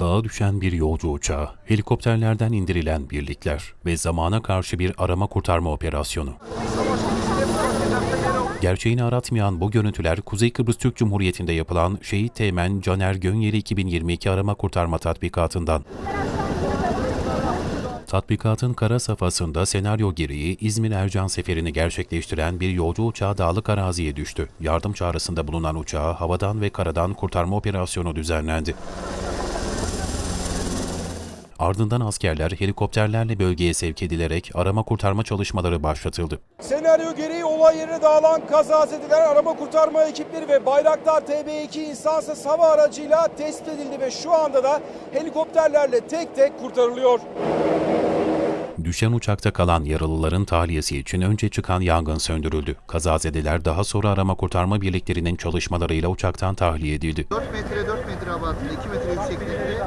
dağa düşen bir yolcu uçağı, helikopterlerden indirilen birlikler ve zamana karşı bir arama kurtarma operasyonu. Gerçeğini aratmayan bu görüntüler Kuzey Kıbrıs Türk Cumhuriyeti'nde yapılan Şehit Teğmen Caner Gönyeli 2022 arama kurtarma tatbikatından. Tatbikatın kara safhasında senaryo gereği İzmir Ercan seferini gerçekleştiren bir yolcu uçağı dağlık araziye düştü. Yardım çağrısında bulunan uçağı havadan ve karadan kurtarma operasyonu düzenlendi. Ardından askerler helikopterlerle bölgeye sevk edilerek arama kurtarma çalışmaları başlatıldı. Senaryo gereği olay yerine dağılan kazazedeler arama kurtarma ekipleri ve Bayraktar TB2 insansız hava aracıyla tespit edildi ve şu anda da helikopterlerle tek tek kurtarılıyor. Düşen uçakta kalan yaralıların tahliyesi için önce çıkan yangın söndürüldü. Kazazedeler daha sonra arama kurtarma birliklerinin çalışmalarıyla uçaktan tahliye edildi. 4 metre 4 metre abartılı 2 metre yükseklikte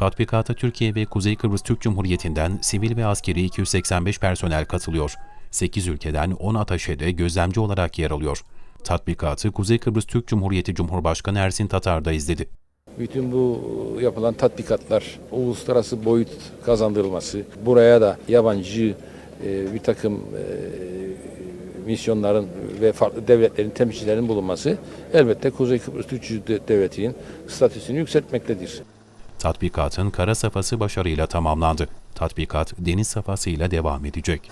Tatbikata Türkiye ve Kuzey Kıbrıs Türk Cumhuriyeti'nden sivil ve askeri 285 personel katılıyor. 8 ülkeden 10 ataşede gözlemci olarak yer alıyor. Tatbikatı Kuzey Kıbrıs Türk Cumhuriyeti Cumhurbaşkanı Ersin Tatar da izledi. Bütün bu yapılan tatbikatlar uluslararası boyut kazandırılması, buraya da yabancı e, bir takım e, misyonların ve farklı devletlerin temsilcilerinin bulunması elbette Kuzey Kıbrıs Türk Devleti'nin statüsünü yükseltmektedir. Tatbikatın kara safhası başarıyla tamamlandı. Tatbikat deniz safhasıyla devam edecek.